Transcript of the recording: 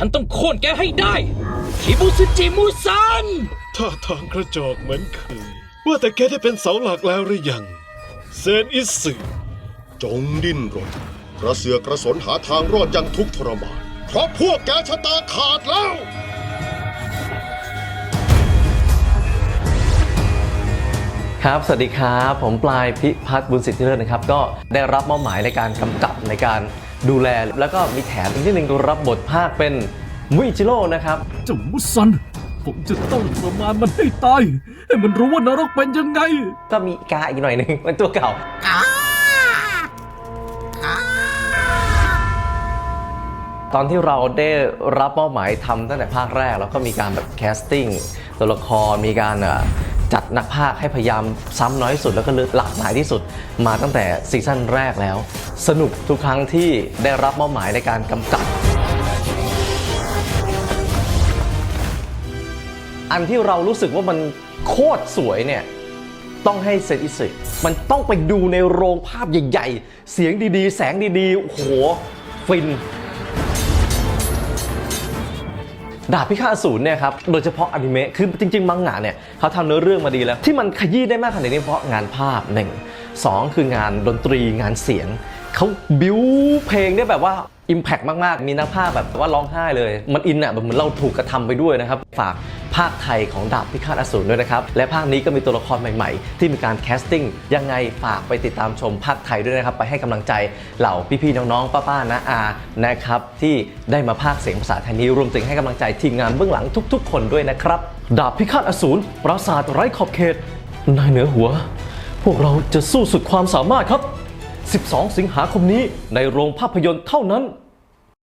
ฉันต้องโค่นแกให้ได้คิบุสึจิมุซันท่าทางกระจอกเหมือนเคย ว่าแต่แกได้เป็นเสาหลักแล้วหรือยัง เซนอิสึจงดิ้นรนกระเสือกกระสนหาทางรอดอยังทุกข์ทรมาน เพราะพวกแกชะตาขาดแล้ว ครับ สวัสดีครับ ผมปลายพิพัฒน์บุญสิทธิเลิศนะครับ ก็ได้รับมอบหมายในการกำกับในการ ดูแล แล้วก็มีแถมอีกนิดนึงรับบทภาคเป็นมุอิจิโร่นะครับ เจ้ามุสัน ผมจะต้องประมาณมันให้ตาย ให้มันรู้ว่านรกเป็นยังไง ก็มีกาอีกหน่อยหนึ่งเป็นตัวเก่า ตอนที่เราได้รับมอบหมายทำตั้งแต่ภาคแรก แล้วก็มีการแบบแคสติ้งตัวละครมีการเอ่อ จัดนักภาคให้พยายามซ้ำน้อยสุดแล้วก็หลากหลายที่สุดมาตั้งแต่ซีซั่นแรกแล้ว สนุกทุกครั้งที่ได้รับมอบหมายในการกำกับ อันที่เรารู้สึกว่ามันโคตรสวยเนี่ยต้องให้เซนอิสึมันต้องไปดูในโรงภาพใหญ่ ๆ เสียงดีๆ แสงดีๆโอ้โหฟิน ดาบพิฆาตอสูรเนี่ยครับโดยเฉพาะอนิเมะคือจริง ๆ มังงะเนี่ยเขาทำเนื้อเรื่องมาดีแล้ว ที่มันขยี้ได้มากขนาดนี้เพราะงานภาพหนึ่งสองคืองานดนตรีงานเสียงเขาบิ้วเพลงได้แบบว่า Impact มาก ๆ มีนักภาคแบบว่าร้องไห้เลย มันอินอะแบบเหมือนเราถูกกระทำไปด้วยนะครับ ฝากภาคไทยของดาบพิฆาตอสูรด้วยนะครับ และภาคนี้ก็มีตัวละครใหม่ ๆ ที่มีการแคสติ้งยังไงฝากไปติดตามชมภาคไทยด้วยนะครับ ไปให้กำลังใจเหล่าพี่ ๆ น้อง ๆ ป้า ๆ นะอานะครับที่ได้มาภาคเสียงภาษาไทยนี้รวมถึงให้กำลังใจทีมงานเบื้องหลังทุก ๆ คนด้วยนะครับดาบพิฆาตอสูรปราสาทไร้ขอบเขตนายเหนือหัว พวกเราจะสู้สุดความสามารถครับ 12 สิงหาคมนี้ในโรงภาพยนตร์เท่านั้น